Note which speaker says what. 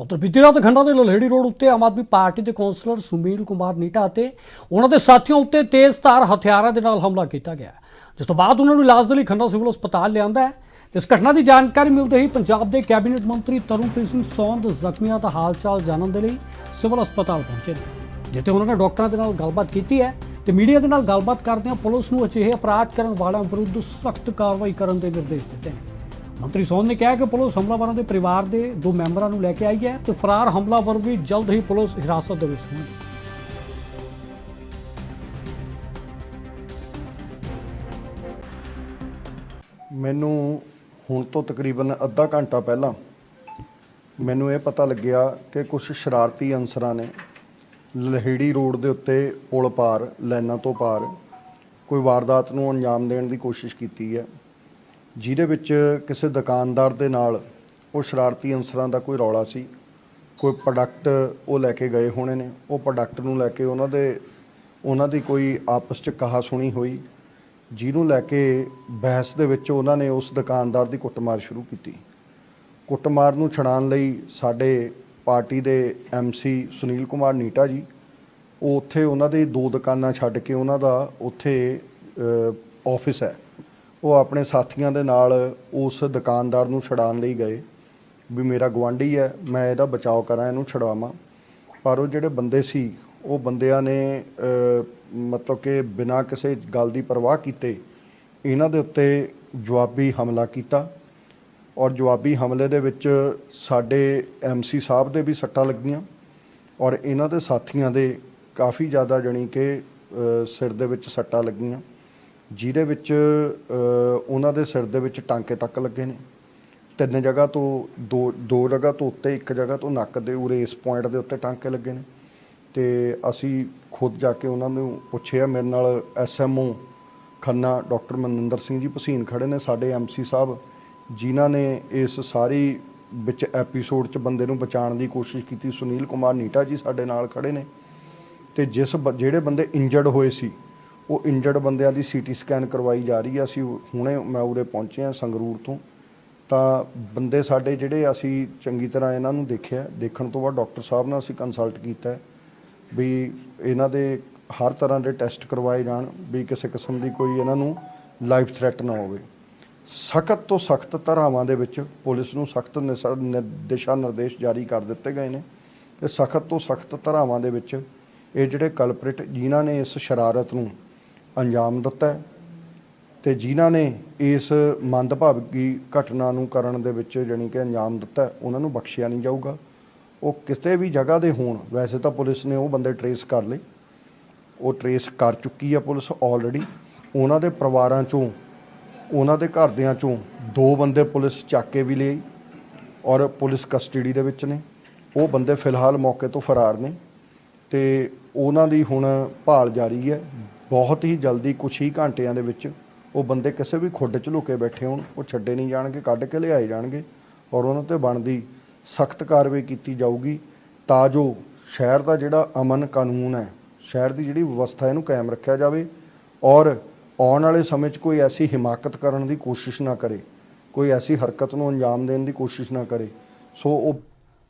Speaker 1: ਉਧਰ ਬੀਤੀ ਰਾਤ ਖੰਡਾ ਦੇ ਲਲਹੇੜੀ ਰੋਡ ਉੱਤੇ ਆਮ ਆਦਮੀ ਪਾਰਟੀ ਦੇ ਕੌਂਸਲਰ ਸੁਮੀਲ ਕੁਮਾਰ ਨੀਟਾ ਅਤੇ ਉਹਨਾਂ ਦੇ ਸਾਥੀਆਂ ਉੱਤੇ ਤੇਜ਼ਧਾਰ ਹਥਿਆਰਾਂ ਦੇ ਨਾਲ ਹਮਲਾ ਕੀਤਾ ਗਿਆ। ਜਿਸ ਤੋਂ ਬਾਅਦ ਉਹਨਾਂ ਨੂੰ ਇਲਾਜ ਦੇ ਲਈ ਖੰਡਾ ਸਿਵਲ ਹਸਪਤਾਲ ਲਿਆਂਦਾ ਹੈ। ਤੇ ਇਸ ਘਟਨਾ ਦੀ ਜਾਣਕਾਰੀ ਮਿਲਦੇ ਹੀ ਪੰਜਾਬ ਦੇ ਕੈਬਨਿਟ ਮੰਤਰੀ ਤਰੁਣਪ੍ਰੀਤ ਸਿੰਘ ਸੌਂਦ ਜ਼ਖਮੀਆਂ ਦਾ ਹਾਲਚਾਲ ਜਾਣਨ ਦੇ ਲਈ ਸਿਵਲ ਹਸਪਤਾਲ ਪਹੁੰਚੇ ਨੇ। ਜਿੱਥੇ ਉਹਨਾਂ ਨੇ ਡਾਕਟਰਾਂ ਦੇ ਨਾਲ ਗੱਲਬਾਤ ਕੀਤੀ ਹੈ ਤੇ ਮੀਡੀਆ ਦੇ ਨਾਲ ਗੱਲਬਾਤ ਕਰਦਿਆਂ ਪੁਲਿਸ ਨੂੰ ਅਜਿਹੇ ਅਪਰਾਧ ਕਰਨ ਵਾਲਿਆਂ ਵਿਰੁੱਧ ਸਖਤ ਕਾਰਵਾਈ ਕਰਨ ਦੇ ਨਿਰਦੇਸ਼ ਦਿੱਤੇ ਨੇ। ਮੰਤਰੀ ਸੋਨ ਨੇ ਕਿਹਾ ਕਿ ਪੁਲਿਸ ਹਮਲਾਵਰਾਂ ਦੇ ਪਰਿਵਾਰ ਦੇ ਦੋ ਮੈਂਬਰਾਂ ਨੂੰ ਲੈ ਕੇ ਆਈ ਹੈ ਤੇ ਫਰਾਰ ਹਮਲਾਵਰ ਵੀ ਜਲਦ ਹੀ ਪੁਲਿਸ ਹਿਰਾਸਤ ਦੇ ਵਿੱਚ ਹੋਣਗੇ।
Speaker 2: ਮੈਨੂੰ ਹੁਣ ਤੋਂ ਤਕਰੀਬਨ ਅੱਧਾ ਘੰਟਾ ਪਹਿਲਾਂ ਮੈਨੂੰ ਇਹ ਪਤਾ ਲੱਗਿਆ ਕਿ ਕੁਝ ਸ਼ਰਾਰਤੀ ਅਨਸਰਾਂ ਨੇ ਲਹੇੜੀ ਰੋਡ ਦੇ ਉੱਤੇ ਪੁਲ ਪਾਰ, ਲਾਈਨਾਂ ਤੋਂ ਪਾਰ ਕੋਈ ਵਾਰਦਾਤ ਨੂੰ ਅੰਜਾਮ ਦੇਣ ਦੀ ਕੋਸ਼ਿਸ਼ ਕੀਤੀ ਹੈ। ਜਿਹਦੇ ਵਿੱਚ ਕਿਸੇ ਦੁਕਾਨਦਾਰ ਦੇ ਨਾਲ ਉਹ ਸ਼ਰਾਰਤੀ ਅਨਸਰਾਂ ਦਾ ਕੋਈ ਰੌਲਾ ਸੀ, ਕੋਈ ਪ੍ਰੋਡਕਟ ਉਹ ਲੈ ਕੇ ਗਏ ਹੋਣੇ ਨੇ, ਉਹ ਪ੍ਰੋਡਕਟ ਨੂੰ ਲੈ ਕੇ ਉਹਨਾਂ ਦੇ, ਉਹਨਾਂ ਦੀ ਕੋਈ ਆਪਸ 'ਚ ਕਹਾ ਸੁਣੀ ਹੋਈ, ਜਿਹਨੂੰ ਲੈ ਕੇ ਬਹਿਸ ਦੇ ਵਿੱਚ ਉਹਨਾਂ ਨੇ ਉਸ ਦੁਕਾਨਦਾਰ ਦੀ ਕੁੱਟਮਾਰ ਸ਼ੁਰੂ ਕੀਤੀ। ਕੁੱਟਮਾਰ ਨੂੰ ਛਡਾਉਣ ਲਈ ਸਾਡੇ ਪਾਰਟੀ ਦੇ ਐਮਸੀ ਸੁਨੀਲ ਕੁਮਾਰ ਨੀਟਾ ਜੀ, ਉਹ ਉੱਥੇ ਉਹਨਾਂ ਦੇ ਦੋ ਦੁਕਾਨਾਂ ਛੱਡ ਕੇ ਉਹਨਾਂ ਦਾ ਉੱਥੇ ਆਫਿਸ ਹੈ। ਉਹ ਆਪਣੇ ਸਾਥੀਆਂ ਦੇ ਨਾਲ ਉਸ ਦੁਕਾਨਦਾਰ ਨੂੰ ਛਡਾਉਣ ਲਈ ਗਏ ਵੀ ਮੇਰਾ ਗਵਾਂਢੀ ਹੈ, ਮੈਂ ਇਹਦਾ ਬਚਾਅ ਕਰਾਂ, ਇਹਨੂੰ ਛਡਾਵਾਂ ਪਰ ਉਹ ਜਿਹੜੇ ਬੰਦੇ ਸੀ, ਉਹ ਬੰਦਿਆਂ ਨੇ ਮਤਲਬ ਕਿ ਬਿਨਾਂ ਕਿਸੇ ਗੱਲ ਦੀ ਪਰਵਾਹ ਕੀਤੇ, ਇਹਨਾਂ ਦੇ ਉੱਤੇ ਜਵਾਬੀ ਹਮਲਾ ਕੀਤਾ ਔਰ ਜਵਾਬੀ ਹਮਲੇ ਦੇ ਵਿੱਚ ਸਾਡੇ ਐਮਸੀ ਸਾਹਿਬ ਦੇ ਵੀ ਸੱਟਾਂ ਲੱਗੀਆਂ ਔਰ ਇਹਨਾਂ ਦੇ ਸਾਥੀਆਂ ਦੇ ਕਾਫੀ ਜ਼ਿਆਦਾ ਜਣੀ ਕਿ ਸਿਰ ਦੇ ਵਿੱਚ ਸੱਟਾਂ ਲੱਗੀਆਂ। ਜਿਹਦੇ ਵਿੱਚ ਉਹਨਾਂ ਦੇ ਸਿਰ ਦੇ ਵਿੱਚ ਟਾਂਕੇ ਤੱਕ ਲੱਗੇ ਨੇ। ਤਿੰਨ ਜਗ੍ਹਾ ਤੋਂ ਦੋ ਦੋ ਜਗ੍ਹਾ ਤੋਂ ਉੱਤੇ, ਇੱਕ ਜਗ੍ਹਾ ਤੋਂ ਨੱਕ ਦੇ ਉਰੇ ਇਸ ਪੁਆਇੰਟ ਦੇ ਉੱਤੇ ਟਾਂਕੇ ਲੱਗੇ ਨੇ। ਤੇ ਅਸੀਂ ਖੁਦ ਜਾ ਕੇ ਉਹਨਾਂ ਨੂੰ ਪੁੱਛਿਆ, ਮੇਰੇ ਨਾਲ ਐਸਐਮਓ ਖੰਨਾ, ਡਾਕਟਰ ਮਨਿੰਦਰ ਸਿੰਘ ਜੀ ਭਸੀਨ ਖੜੇ ਨੇ, ਸਾਡੇ ਐਮਸੀ ਸਾਹਿਬ, ਜਿਨ੍ਹਾਂ ਨੇ ਇਸ ਸਾਰੀ ਵਿੱਚ ਐਪੀਸੋਡ 'ਚ ਬੰਦੇ ਨੂੰ ਬਚਾਉਣ ਦੀ ਕੋਸ਼ਿਸ਼ ਕੀਤੀ। ਸੁਨੀਲ ਕੁਮਾਰ ਨੀਟਾ ਜੀ ਸਾਡੇ ਨਾਲ ਖੜੇ ਨੇ। ਤੇ ਜਿਸ ਬ- ਜਿਹੜੇ ਬੰਦੇ ਇੰਜਰਡ ਹੋਏ ਸੀ ਉਹ ਇੰਜਰਡ ਬੰਦਿਆਂ ਦੀ ਸੀਟੀ ਸਕੈਨ ਕਰਵਾਈ ਜਾ ਰਹੀ ਹੈ ਅਸੀਂ ਹੁਣੇ ਮੈਂ ਉਰੇ ਪਹੁੰਚੇ ਹਾਂ ਸੰਗਰੂਰ ਤੋਂ। ਤਾਂ ਬੰਦੇ ਸਾਡੇ ਜਿਹੜੇ ਅਸੀਂ ਚੰਗੀ ਤਰ੍ਹਾਂ ਇਹਨਾਂ ਨੂੰ ਦੇਖਿਆ, ਦੇਖਣ ਤੋਂ ਬਾਅਦ ਡਾਕਟਰ ਸਾਹਿਬ ਨਾਲ ਅਸੀਂ ਕੰਸਲਟ ਕੀਤਾ ਵੀ ਇਹਨਾਂ ਦੇ ਹਰ ਤਰ੍ਹਾਂ ਦੇ ਟੈਸਟ ਕਰਵਾਏ ਜਾਣ ਵੀ ਕਿਸੇ ਕਿਸਮ ਦੀ ਕੋਈ ਇਹਨਾਂ ਨੂੰ ਲਾਈਫ ਥ੍ਰੈਟ ਨਾ ਹੋਵੇ। ਸਖਤ ਤੋਂ ਸਖਤ ਧਾਰਾਵਾਂ ਦੇ ਵਿੱਚ ਪੁਲਿਸ ਨੂੰ ਸਖਤ ਦਿਸ਼ਾ ਨਿਰਦੇਸ਼ ਜਾਰੀ ਕਰ ਦਿੱਤੇ ਗਏ ਨੇ ਤੇ ਸਖਤ ਤੋਂ ਸਖਤ ਧਾਰਾਵਾਂ ਦੇ ਵਿੱਚ ਇਹ ਜਿਹੜੇ ਕਲਪ੍ਰਿਟ ਜਿਨ੍ਹਾਂ ਨੇ ਇਸ ਸ਼ਰਾਰਤ ਨੂੰ ਅੰਜਾਮ ਦਿੱਤਾ ਹੈ ਤੇ ਜਿਨ੍ਹਾਂ ਨੇ ਇਸ ਮੰਦਭਾਗੀ ਘਟਨਾ ਨੂੰ ਕਰਨ ਦੇ ਵਿੱਚ ਜਾਣੀ ਕਿ ਅੰਜਾਮ ਦਿੱਤਾ ਉਹਨਾਂ ਨੂੰ ਬਖਸ਼ਿਆ ਨਹੀਂ ਜਾਊਗਾ। ਉਹ ਕਿਸੇ ਵੀ ਜਗ੍ਹਾ ਦੇ ਹੋਣ, ਵੈਸੇ ਤਾਂ ਪੁਲਿਸ ਨੇ ਉਹ ਬੰਦੇ ਟਰੇਸ ਕਰ ਲਏ। ਉਹ ਟਰੇਸ ਕਰ ਚੁੱਕੀ ਆ ਪੁਲਿਸ ਆਲਰੇਡੀ ਉਹਨਾਂ ਦੇ ਪਰਿਵਾਰਾਂ ਚੋਂ, ਉਹਨਾਂ ਦੇ ਘਰਦਿਆਂ ਚੋਂ ਦੋ ਬੰਦੇ ਪੁਲਿਸ ਚੱਕ ਕੇ ਵੀ ਲਈ ਔਰ ਪੁਲਿਸ ਕਸਟਡੀ ਦੇ ਵਿੱਚ ਨੇ। ਉਹ ਬੰਦੇ ਫਿਲਹਾਲ ਮੌਕੇ ਤੋਂ ਫਰਾਰ ਨੇ ਤੇ ਉਹਨਾਂ ਦੀ ਹੁਣ ਭਾਲ ਜਾਰੀ ਹੈ। ਬਹੁਤ ਹੀ ਜਲਦੀ ਕੁਝ ਹੀ ਘੰਟਿਆਂ ਦੇ ਵਿੱਚ ਉਹ ਬੰਦੇ ਕਿਸੇ ਵੀ ਖੁੱਡ 'ਚ ਲੁਕੇ ਬੈਠੇ ਹੋਣ, ਉਹ ਛੱਡੇ ਨਹੀਂ ਜਾਣਗੇ, ਕੱਢ ਕੇ ਲਿਆਏ ਜਾਣਗੇ ਔਰ ਉਹਨਾਂ ਤੇ ਬਣਦੀ ਸਖਤ ਕਾਰਵਾਈ ਕੀਤੀ ਜਾਊਗੀ। ਤਾਂ ਜੋ ਸ਼ਹਿਰ ਦਾ ਜਿਹੜਾ ਅਮਨ ਕਾਨੂੰਨ ਹੈ, ਸ਼ਹਿਰ ਦੀ ਜਿਹੜੀ ਵਿਵਸਥਾ ਇਹਨੂੰ ਕਾਇਮ ਰੱਖਿਆ ਜਾਵੇ ਔਰ ਆਉਣ ਵਾਲੇ ਸਮੇਂ 'ਚ ਕੋਈ ਐਸੀ ਹਿਮਾਕਤ ਕਰਨ ਦੀ ਕੋਸ਼ਿਸ਼ ਨਾ ਕਰੇ, ਕੋਈ ਐਸੀ ਹਰਕਤ ਨੂੰ ਅੰਜਾਮ ਦੇਣ ਦੀ ਕੋਸ਼ਿਸ਼ ਨਾ ਕਰੇ। ਸੋ ਉਹ